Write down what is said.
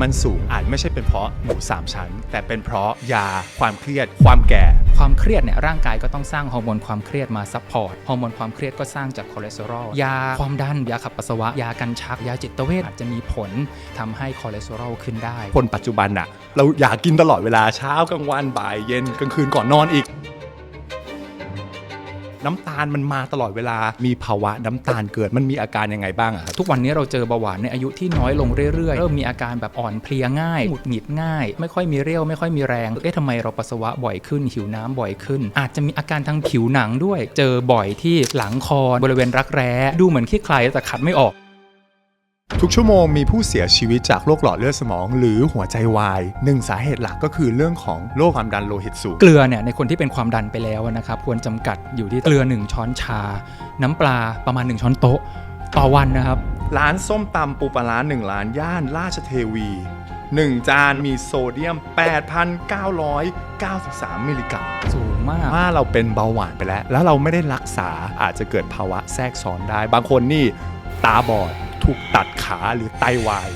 มันสูงอาจไม่ใช่เป็นเพราะหมูสามชั้น แต่เป็นเพราะยาความเครียด ความแก่ ความเครียดเนี่ยร่างกายก็ต้องสร้างฮอร์โมนความเครียดมาซัพพอร์ตฮอร์โมนความเครียดก็สร้างจากคอเลสเตอรอลยาความดันยาขับปัสสาวะ ยากันชัก ยาจิตเวชอาจจะมีผลทำให้คอเลสเตอรอลขึ้นได้ คนปัจจุบันอะเราอยากกินตลอดเวลาเช้ากลางวันบ่ายเย็นกลางคืนก่อนนอนอีก น้ำตาลมันมาตลอดเวลา มีภาวะน้ำตาลเกิดมันมีอาการยังไงบ้างอะครับทุกวันนี้เราเจอเบาหวานในอายุที่น้อยลงเรื่อยๆ เริ่มมีอาการแบบอ่อนเพลียง่ายหงุดหงิดง่าย ไม่ค่อยมีเรี่ยวไม่ค่อยมีแรง เอ๊ะทำไมเราปัสสาวะบ่อยขึ้น หิวน้ำบ่อยขึ้น อาจจะมีอาการทางผิวหนังด้วย เจอบ่อยที่หลังคอบริเวณรักแร้ ดูเหมือนขี้ใครแต่ขัดไม่ออก ทุกชั่วโมงมีผู้เสียชีวิตจากโรคหลอดเลือดสมอง หรือหัวใจวายหนึ่งสาเหตุหลักก็คือเรื่องของโรคความดันโลหิตสูง เกลือเนี่ยในคนที่เป็นความดันไปแล้วนะครับควรจำกัดอยู่ที่เกลือ 1 ช้อนชา น้ำปลาประมาณ 1 ช้อนโต๊ะต่อวันนะครับ ร้านส้มตำปูปลาร้า1ร้านย่านราชเทวี 1 จานมีโซเดียม 8,993 มิลลิกรัมสูงมากถ้าเราเป็นเบาหวานไปแล้ว แล้วเราไม่ได้รักษาอาจจะเกิดภาวะแทรกซ้อนได้ บางคนนี่ตาบอด ถูกตัดขาหรือไตวาย